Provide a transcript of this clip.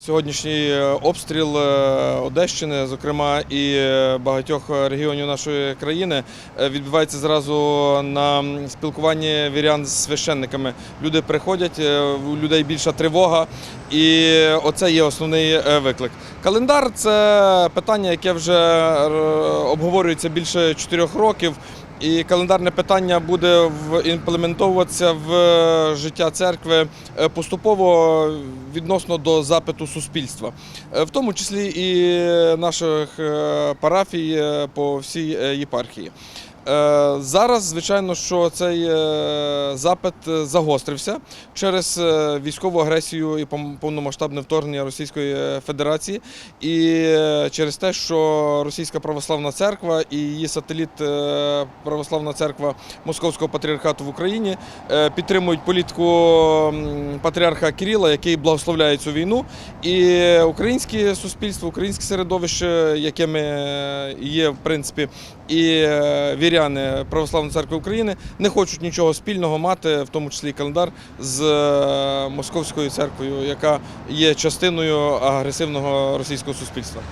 Сьогоднішній е, обстріл е, Одещини, зокрема і е, багатьох регіонів нашої країни, відбувається зразу на спілкуванні вірян з священниками. Люди приходять, у людей більша тривога, і оце є основний виклик. Календар це питання, яке вже обговорюється більше чотирьох років. І календарне питання буде імплементовуватися в е, життя церкви е, поступово відносно до запиту суспільства, Е, в тому числі і наших парафій по всій єпархії. Зараз, звичайно, що цей запит загострився через військову агресію і повномасштабне вторгнення Російської Федерації, і через те, що Російська православна церква і її сателіт Православна церква Московського патріархату в Україні е, підтримують політику патріарха Кирила, який благословляє цю війну. І українське суспільство, українське середовище, якими е, є в принципі і е, віряни Православної церкви України, не хочуть нічого спільного мати, в тому числі і календар з московською церквою, яка є частиною агресивного російського суспільства.